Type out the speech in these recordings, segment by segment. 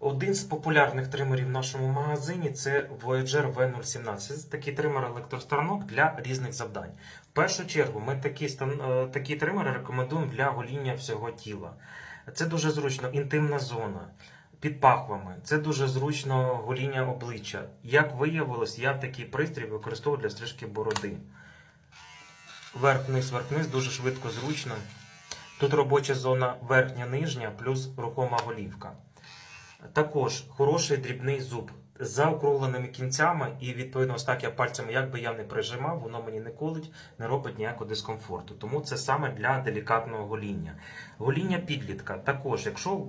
Один з популярних тримерів в нашому магазині це Voyager V017. Це такий тример електросторонок для різних завдань. В першу чергу ми такі, е, такі тримери рекомендуємо для гоління всього тіла. Це дуже зручно, інтимна зона. Під пахвами. Це дуже зручно гоління обличчя. Як виявилось, я такий пристрій використовую для стрижки бороди. Верх-вниз, верх-вниз, дуже швидко, зручно. Тут робоча зона верхня-нижня, плюс рухома голівка. Також хороший дрібний зуб з заокругленими кінцями, і відповідно, ось так я пальцями, як би я не прижимав, воно мені не колить, не робить ніякого дискомфорту. Тому це саме для делікатного гоління. Гоління підлітка. Також, якщо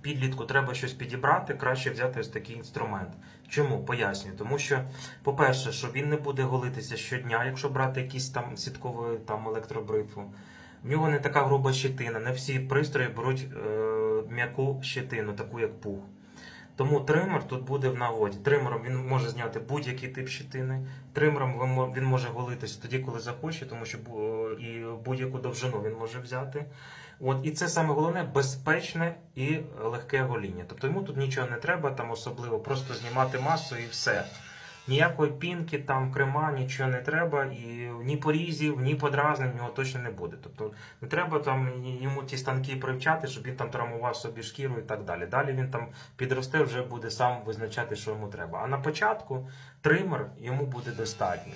підлітку треба щось підібрати, краще взяти ось такий інструмент. Чому? Пояснюю. Тому що, по-перше, що він не буде голитися щодня, якщо брати якісь там сіткову там електробритву. В нього не така груба щетина. Не всі пристрої беруть е, м'яку щетину, таку як пух. Тому тример тут буде в нагоді. Тримером він може зняти будь-який тип щетини. Тримером він може голитися тоді, коли захоче, тому що і будь-яку довжину він може взяти. От, і це саме головне безпечне і легке гоління. Тобто йому тут нічого не треба, там особливо просто знімати масу і все. Ніякої пінки, там крема, нічого не треба, і ні порізів, ні подразнень в нього точно не буде. Тобто не треба там йому ті станки привчати, щоб він там травмував собі шкіру і так далі. Далі він там підросте, вже буде сам визначати, що йому треба. А на початку тример йому буде достатньо.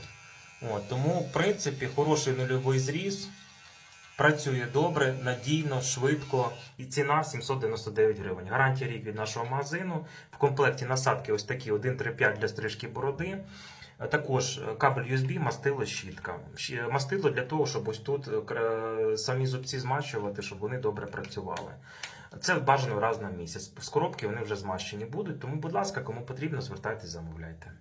От, тому, в принципі, хороший нульовий зріз. Працює добре, надійно, швидко і ціна 799 гривень. Гарантія рік від нашого магазину. В комплекті насадки ось такі 1,35 для стрижки бороди. Е, Також е, кабель USB, мастило, щітка. Мастило для того, щоб ось тут е, самі зубці змащувати, щоб вони добре працювали. Це бажано раз на місяць. З коробки вони вже змащені будуть. Тому, будь ласка, кому потрібно, звертайтесь, замовляйте.